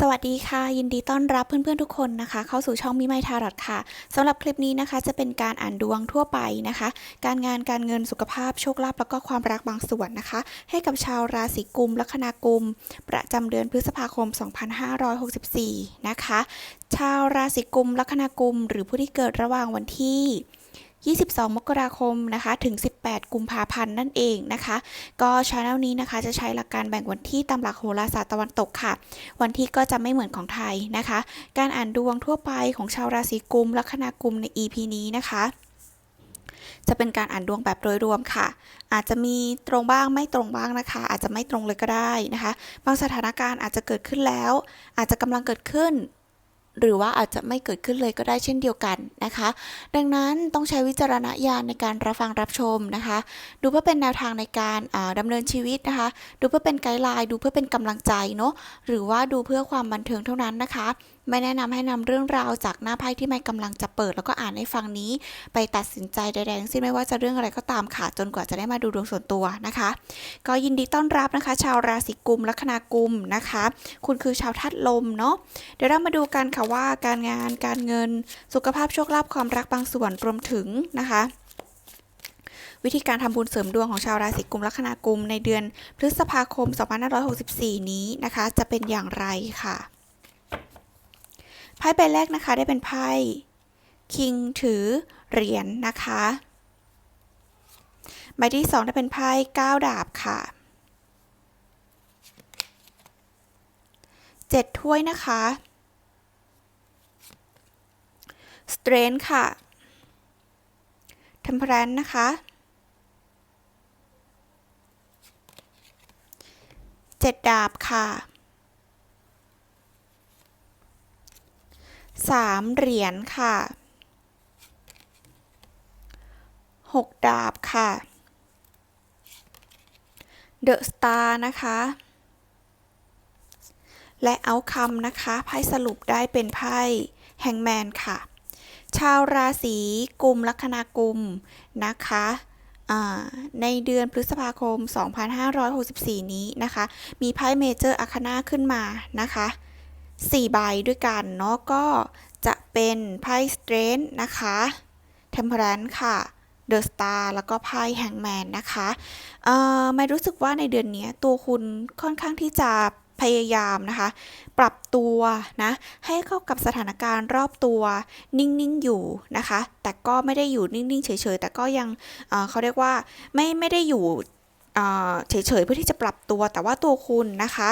สวัสดีค่ะ ยินดีต้อนรับเพื่อนๆทุกคนนะคะ เข้าสู่ช่องมิไมทารอดค่ะสำหรับคลิปนี้นะคะ จะเป็นการอ่านดวงทั่วไปนะคะ การงานการเงินสุขภาพโชคลาภแล้วก็ความรักบางส่วนนะคะ ให้กับชาวราศีกุมลัคนากุม ประจำเดือนพฤษภาคม 2564 นะคะ ชาวราศีกุมลัคนากุม หรือผู้ที่เกิดระหว่างวันที่ 22 มกราคมนะคะถึง 18 กุมภาพันธ์นั่นเองนะคะ ก็ช anel นี้นะคะจะใช้หลักการแบ่งวันที่ตามหลักโหราศาสตร์ตะวันตกค่ะ วันที่ก็จะไม่เหมือนของไทยนะคะ การอ่านดวงทั่วไปของชาวราศีกุมลัคนากุมใน EP นี้นะคะจะเป็นการอ่านดวงแบบโดยรวมค่ะ อาจจะมีตรงบ้างไม่ตรงบ้างนะคะ อาจจะไม่ตรงเลยก็ได้นะคะ บางสถานการณ์อาจจะเกิดขึ้นแล้ว อาจจะกำลังเกิดขึ้น หรือว่าอาจจะไม่เกิดขึ้นเลยก็ได้เช่นเดียวกันนะคะ ดังนั้นต้องใช้วิจารณญาณในการรับฟังรับชมนะคะ ดูเพื่อเป็นแนวทางในการดำดำเนินชีวิตนะคะ ดูเพื่อเป็นไกด์ไลน์ดูเพื่อเป็นกำลังใจเนาะหรือว่าดูเพื่อความบันเทิงเท่านั้นนะคะไม่แนะนำให้นำเรื่องราวจากหน้าไพ่ที่ไม่กำลังจะเปิด แล้วก็อ่านให้ฟังนี้ ไปตัดสินใจใดๆทั้งสิ้นไม่ว่าจะเรื่องอะไรก็ตามค่ะ จนกว่าจะได้มาดูดวงส่วนตัวนะคะ ก็ยินดีต้อนรับนะคะ ชาวราศีกุมลัคนากุมนะคะ คุณคือชาวธาตุลมเนาะเดี๋ยวเรามาดูกันค่ะว่าการงานการเงินสุขภาพโชคลาภความรักบางส่วนรวมถึงนะคะวิธีการทำบุญเสริมดวงของชาวราศีกุมลัคนากุมในเดือนพฤษภาคม 2564 นี้นะคะ จะเป็นอย่างไรค่ะ ไพ่ใบแรกนะคะได้เป็นไพ่คิงถือเหรียญนนะคะ ใบที่สองได้เป็นไพ่ก้าดาบค่ะเจ็ดถ้วยนะคะสเตรนค่ะเทมเพรนนะคะเจ็ดดาบค่ะ สามเหรียญค่ะหกดาบค่ะ เดอะสตาร์นะคะ และเอาคำนะคะไพ่สรุปได้เป็นไพ่แฮงแมนค่ะ ชาวราศีกุมลัคนากุมนะคะในเดือนพฤษภาคม 2564 นี้นะคะ มีไพ่เมเจอร์อาคานาขึ้นมานะคะ 4 ใบด้วยกันเนาะก็จะเป็นไพ่สเตรนท์นะคะเทมเพรนค่ะเดอะสตาร์แล้วก็ไพ่แฮงแมนนะคะเอ่อไม่รู้สึกว่าในเดือนนี้ตัวคุณค่อนข้างที่จะพยายามนะคะ ปรับตัวนะ ให้เข้ากับสถานการณ์รอบตัว นิ่ง ๆ อยู่นะคะ แต่ก็ไม่ได้อยู่นิ่ง ๆ เฉย ๆ แต่ก็ยังเอ่อเขาเรียกว่าไม่ไม่ได้อยู่ เฉยๆเพื่อที่จะปรับตัว แต่ว่าตัวคุณนะคะ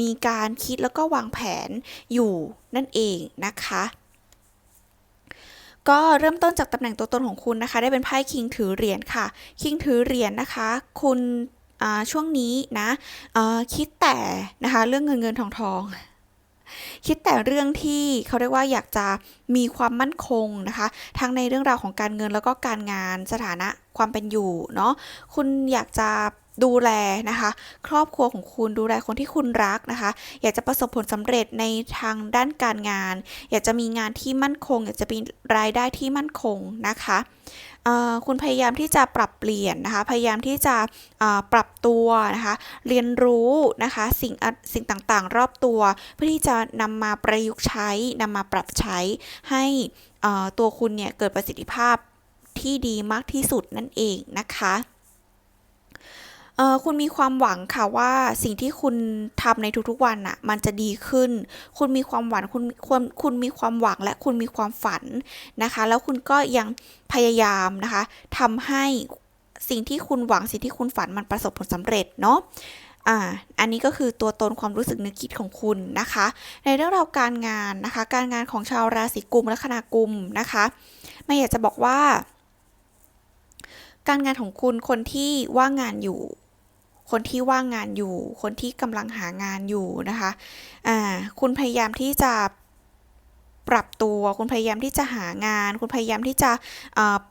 มีการคิดแล้วก็วางแผนอยู่นั่นเองนะคะก็เริ่มต้นจากตำแหน่งตัวตนของคุณนะคะ ได้เป็นไพ่คิงถือเหรียญค่ะ คิงถือเหรียญนะคะ คุณช่วงนี้นะคิดแต่นะคะเรื่องเงินเงินทองทอง คิดแต่เรื่องที่เขาเรียกว่าอยากจะมีความมั่นคงนะคะ ทั้งในเรื่องราวของการเงินแล้วก็การงานสถานะ ความเป็นอยู่เนาะคุณอยากจะดูแลนะคะ ครอบครัวของคุณดูแลคนที่คุณรักนะคะ อยากจะประสบผลสำเร็จในทางด้านการงาน อยากจะมีงานที่มั่นคง อยากจะมีรายได้ที่มั่นคงนะคะคุณพยายามที่จะปรับเปลี่ยนนะคะ พยายามที่จะปรับตัวนะคะ เรียนรู้นะคะสิ่งสิ่งต่างๆ รอบตัว เพื่อที่จะนำมาประยุกต์ใช้นำมาปรับใช้ให้ตัวคุณเนี่ยเกิดประสิทธิภาพ ที่ดีมากที่สุดนั่นเองนะคะเออคุณมีความหวังค่ะว่าสิ่งที่คุณทำในทุกๆวันน่ะมันจะดีขึ้น คุณมีความหวังคุณคุณคุณมีความหวังและคุณมีความฝันนะคะ แล้วคุณก็ยังพยายามนะคะทำให้สิ่งที่คุณหวังสิ่งที่คุณฝันมันประสบผลสำเร็จเนาะอ่าอันนี้ก็คือตัวตนความรู้สึกนึกคิดของคุณนะคะ ในเรื่องราวการงานนะคะ การงานของชาวราศีกุมและคณากุมนะคะไม่อยากจะบอกว่า การงานของคุณคนที่ว่างงานอยู่ คนที่ว่างงานอยู่ คนที่กำลังหางานอยู่นะคะอ่าคุณพยายามที่จะปรับตัวคุณพยายามที่จะหางาน คุณพยายามที่จะ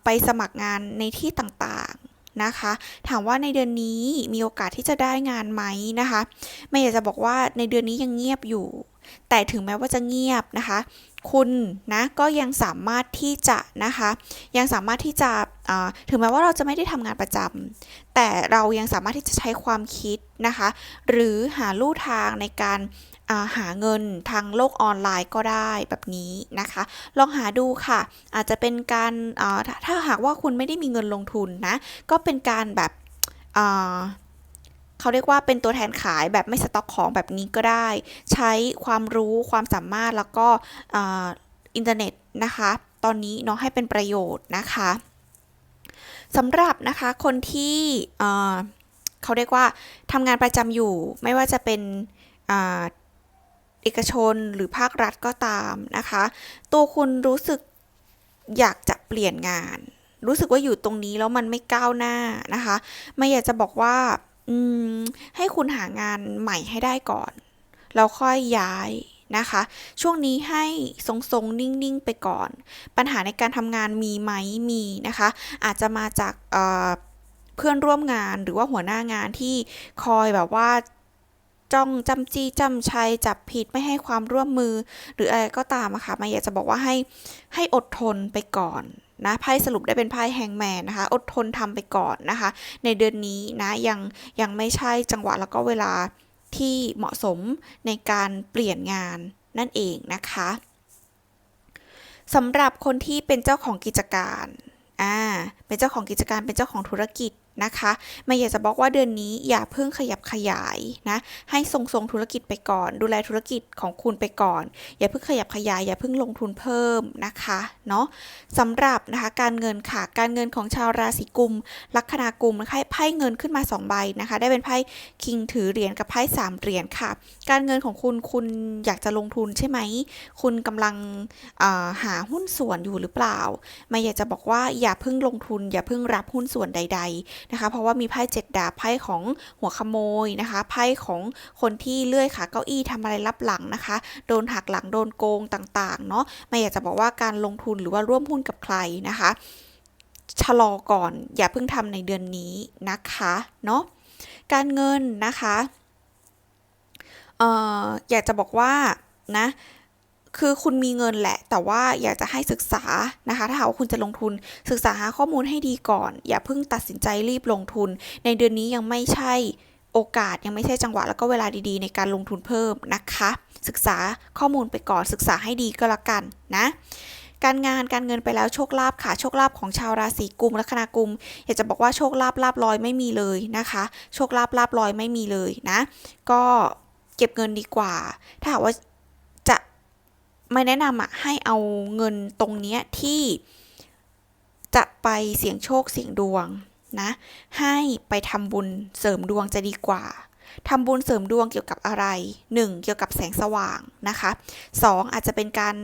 ไปสมัครงานในที่ต่างๆนะคะ ถามว่าในเดือนนี้มีโอกาสที่จะได้งานไหมนะคะ ไม่อยากจะบอกว่าในเดือนนี้ยังเงียบอยู่ แต่ถึงแม้ว่าจะเงียบนะคะ คุณนะก็ยังสามารถที่จะนะคะ ยังสามารถที่จะถึงแม้ว่าเราจะไม่ได้ทำงานประจำแต่เรายังสามารถที่จะใช้ความคิดนะคะ หรือหาลู่ทางในการาหาเงินทางโลกออนไลน์ก็ได้แบบนี้นะคะ ลองหาดูค่ะ อาจจะเป็นการาถ้าถ้าหากว่าคุณไม่ได้มีเงินลงทุนนะ ก็เป็นการแบบ เขาเรียกว่าเป็นตัวแทนขายแบบไม่สต็อกของแบบนี้ก็ได้ ใช้ความรู้ความสามารถแล้วก็อ,อินเทอร์เน็ตนะคะ ตอนนี้เนาะให้เป็นประโยชน์นะคะสำหรับนะคะคนที่เขาเรียกว่าทำงานประจำอยู่ไม่ว่าจะเป็นอเอกชนหรือภาครัฐก็ตามนะคะ ตัวคุณรู้สึกอยากจะเปลี่ยนงาน รู้สึกว่าอยู่ตรงนี้แล้วมันไม่ก้าวหน้านะคะ ไม่อยากจะบอกว่า ให้คุณหางานใหม่ให้ได้ก่อน แล้วค่อยย้ายนะคะ ช่วงนี้ให้ทรงๆ นิ่ง ๆ ไปก่อน ปัญหาในการทำงานมีไหมมีนะคะ อาจจะมาจากเเพื่อนร่วมงานหรือว่าหัวหน้างานที่คอยแบบว่าจ้องจำจี้จำชัยจับผิดไม่ให้ความร่วมมือ หรืออะไรก็ตามอะค่ะมาอยากจะบอกว่าให้ให้อดทนไปก่อน นะไพ่สรุปได้เป็นไพ่แฮงแมนนะคะ อดทนทำไปก่อนนะคะ ในเดือนนี้นะยังยังไม่ใช่จังหวะแล้วก็เวลาที่เหมาะสมในการเปลี่ยนงานนั่นเองนะคะสำหรับคนที่เป็นเจ้าของกิจการอ่าเป็นเจ้าของกิจการเป็นเจ้าของธุรกิจ นะคะไม่อยากจะบอกว่าเดือนนี้อย่าเพิ่งขยับขยายนะให้ทรงๆธุรกิจไปก่อน ดูแลธุรกิจของคุณไปก่อน อย่าเพิ่งขยับขยาย อย่าเพิ่งลงทุนเพิ่มนะคะเนาะสำหรับนะคะการเงินค่ะการเงินของชาวราศีกุม ลัคนากุมนะคะไพ่เงินขึ้นมา 2 ใบนะคะ ได้เป็นไพ่คิงถือเหรียญกับไพ่สามเหรียญค่ะ การเงินของคุณคุณอยากจะลงทุนใช่ไหมคุณกำลังหาหุ้นส่วนอยู่หรือเปล่า ไม่อยากจะบอกว่าอย่าเพิ่งลงทุน อย่าเพิ่งรับหุ้นส่วนใด ๆนะคะเพราะว่ามีไพ่เจ็ดดาบไพ่ของหัวขโมยนะคะไพ่ของคนที่เลื่อยขาเก้าอี้ทำอะไรรับหลังนะคะ โดนหักหลังโดนโกงต่างๆเนาะไม่อยากจะบอกว่าการลงทุนหรือว่าร่วมหุ้นกับใครนะคะชะลอก่อนอย่าเพิ่งทำในเดือนนี้นะคะเนาะการเงินนะคะอออยากจะบอกว่านะ คือคุณมีเงินแหละ แต่ว่าอยากจะให้ศึกษานะคะ ถ้าหากว่าคุณจะลงทุนศึกษาหาข้อมูลให้ดีก่อน อย่าเพิ่งตัดสินใจรีบลงทุน ในเดือนนี้ยังไม่ใช่โอกาสยังไม่ใช่จังหวะแล้วก็เวลาดีๆ ในการลงทุนเพิ่มนะคะ ศึกษาข้อมูลไปก่อนศึกษาให้ดีก็แล้วกันนะการงานการเงินไปแล้วโชคลาภค่ะ โชคลาภของชาวราศีกุมลัคนากุม อยากจะบอกว่าโชคลาภลาบลอยไม่มีเลยนะคะ โชคลาภลาบลอยไม่มีเลยนะ ก็เก็บเงินดีกว่า ถ้าหากว่า ไม่แนะนำอะให้เอาเงินตรงเนี้ยที่จะไปเสี่ยงโชคเสี่ยงดวงนะ ให้ไปทำบุญเสริมดวงจะดีกว่าทำบุญเสริมดวงเกี่ยวกับอะไร 1. เกี่ยวกับแสงสว่างนะคะ 2. อาจจะเป็นการ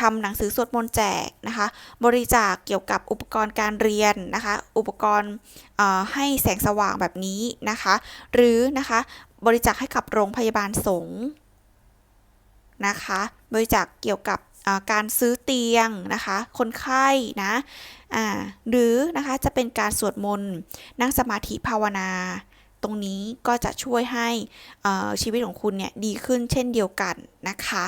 ทำหนังสือสวดมนต์แจกนะคะ บริจาคเกี่ยวกับอุปกรณ์การเรียนนะคะ อุปกรณ์ให้แสงสว่างแบบนี้นะคะ หรือนะคะบริจาคให้กับโรงพยาบาลสงฆ์ นะคะ บริจาคเกี่ยวกับการซื้อเตียงนะคะ คนไข้นะหรือนะคะจะเป็นการสวดมนต์นั่งสมาธิภาวนา ตรงนี้ก็จะช่วยให้ชีวิตของคุณเนี่ยดีขึ้นเช่นเดียวกันนะคะ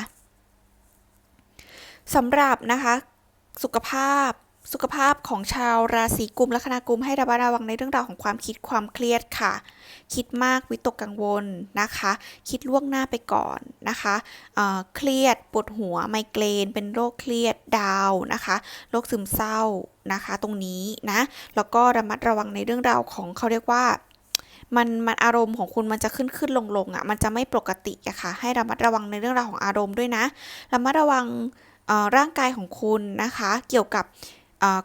สำหรับนะคะสุขภาพ สุขภาพของชาวราศีกุมและคณะกุมให้ระมัดระวังในเรื่องราวของความคิดความเครียดค่ะ คิดมากวิตกกังวลนะคะ คิดล่วงหน้าไปก่อนนะคะเเครียดปวดหัวไมเกรน เป็นโรคเครียดดาวนะคะโรคซึมเศร้านะคะ ตรงนี้นะแล้วก็ระมัดระวังในเรื่องราวของเขาเรียกว่ามันมันอารมณ์ของคุณมันจะขึ้นขึ้นลงลงอะมันจะไม่ปกติอะค่ะ ให้ระมัดระวังในเรื่องราวของอารมณ์ด้วยนะระมัดระวังร่างกายของคุณนะคะ เกี่ยวกับ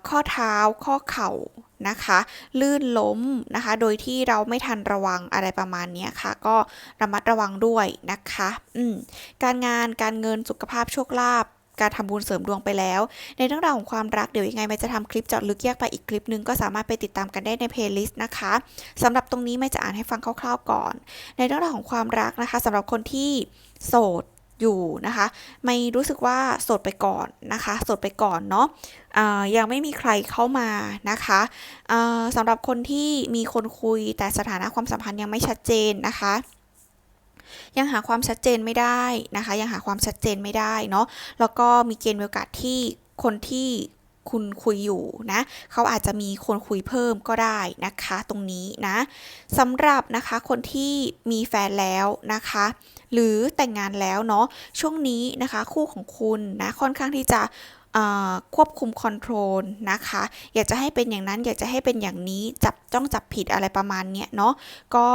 ข้อเท้าข้อเข่านะคะ ลื่นล้มนะคะ โดยที่เราไม่ทันระวังอะไรประมาณนี้ค่ะ ก็ระมัดระวังด้วยนะคะการงานการเงินสุขภาพโชคลาภการทำบุญเสริมดวงไปแล้ว ในเรื่องราวของความรักเดี๋ยวยังไงไม่จะทำคลิปเจาะลึกแยกไปอีกคลิปนึงก็สามารถไปติดตามกันได้ในเพลย์ลิสต์นะคะสำหรับตรงนี้ไม่จะอ่านให้ฟังคร่าวๆก่อน ในเรื่องราวของความรักนะคะสำหรับคนที่โสด อยู่นะคะ ไม่รู้สึกว่าสดไปก่อนนะคะ สดไปก่อนเนาะะยังไม่มีใครเข้ามานะคะสำหรับคนที่มีคนคุยแต่สถานะความสัมพันธ์ยังไม่ชัดเจนนะคะยังหาความชัดเจนไม่ได้นะคะ ยังหาความชัดเจนไม่ได้เนาะแล้วก็มีเกณฑ์โอกาสที่คนที่ คุณคุยอยู่นะเขาอาจจะมีคนคุยเพิ่มก็ได้นะคะตรงนี้นะสำหรับนะคะคนที่มีแฟนแล้วนะคะ หรือแต่งงานแล้วเนาะช่วงนี้นะคะคู่ของคุณนะค่อนข้างที่จะควบคุมคอนโทรลนะคะ อยากจะให้เป็นอย่างนั้นอยากจะให้เป็นอย่างนี้จับจ้องจับผิดอะไรประมาณเนี้ยเนาะก็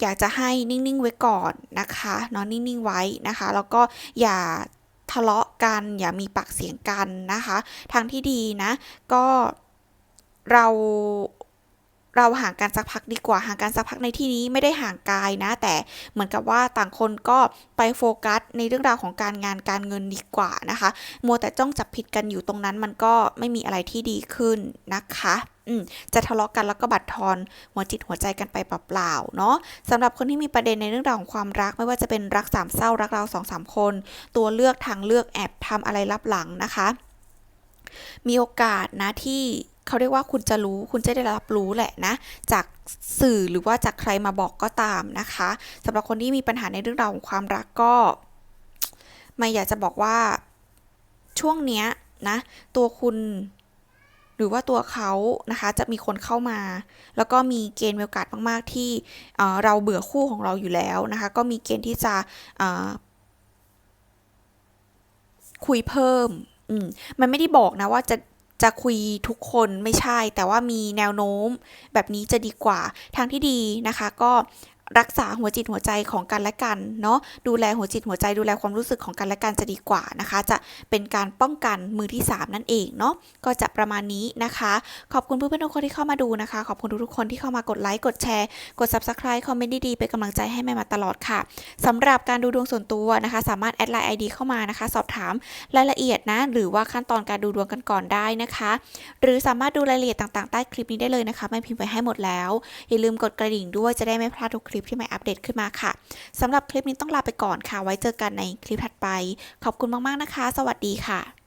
อยากจะให้นิ่งๆไว้ก่อนนะคะเนาะนิ่งๆไว้นะคะ แล้วก็อย่า ทะเลาะกันอย่ามีปากเสียงกันนะคะ ทางที่ดีนะ ก็เรา เราห่างกันสักพักดีกว่าห่างกันสักพักในที่นี้ไม่ได้ห่างกายนะ แต่เหมือนกับว่าต่างคนก็ไปโฟกัสในเรื่องราวของการงานการเงินดีกว่านะคะมัวแต่จ้องจับผิดกันอยู่ตรงนั้นมันก็ไม่มีอะไรที่ดีขึ้นนะคะอืมจะทะเลาะกันแล้วก็บั่นทอนหัวจิตหัวใจกันไปเปล่าๆเนาะสำหรับคนที่มีประเด็นในเรื่องราวของความรัก ไม่ว่าจะเป็นรักสามเศร้ารักเราสองสามคน ตัวเลือกทางเลือกแอบทำอะไรลับหลังนะคะ มีโอกาสนะที่ เขาเรียกว่าคุณจะรู้คุณจะได้รับรู้แหละนะ จากสื่อหรือว่าจากใครมาบอกก็ตามนะคะสำหรับคนที่มีปัญหาในเรื่องราวของความรักก็ไม่อยากจะบอกว่าช่วงเนี้ยนะ ตัวคุณหรือว่าตัวเขานะคะจะมีคนเข้ามา แล้วก็มีเกณฑ์มีโอกาสมากๆที่เเราเบื่อคู่ของเราอยู่แล้วนะคะ ก็มีเกณฑ์ที่จะคุยเพิ่มอืมมันไม่ได้บอกนะว่าจะ จะคุยทุกคนไม่ใช่ แต่ว่ามีแนวโน้มแบบนี้จะดีกว่าทางที่ดีนะคะ ก็ รักษาหัวจิตหัวใจของกันและกันเนาะดูแลหัวจิตหัวใจดูแลความรู้สึกของกันและกันจะดีกว่านะคะ จะเป็นการป้องกันมือที่สามนั่นเองเนาะก็จะประมาณนี้นะคะ ขอบคุณเพื่อนๆทุกคนที่เข้ามาดูนะคะ ขอบคุณทุกๆคนที่เข้ามากดไลค์กดแชร์ กด subscribe คอมเมนต์ดีๆเป็นกำลังใจให้แม่มาตลอดค่ะสำหรับการดูดวงส่วนตัวนะคะ สามารถแอดไลน์ ID เข้ามานะคะ สอบถามรายละเอียดนะ หรือว่าขั้นตอนการดูดวงกันก่อนได้นะคะ หรือสามารถดูรายละเอียดต่างๆใต้คลิปนี้ได้เลยนะคะแม่พิมพ์ไว้ให้หมดแล้วอย่าลืมกดกระดิ่งด้วยจะได้ไม่พลาดทุกคลิปที่แม่อัปเดตขึ้นมาค่ะสำหรับคลิปนี้ต้องลาไปก่อนค่ะ ไว้เจอกันในคลิปถัดไป ขอบคุณมากๆนะคะ สวัสดีค่ะ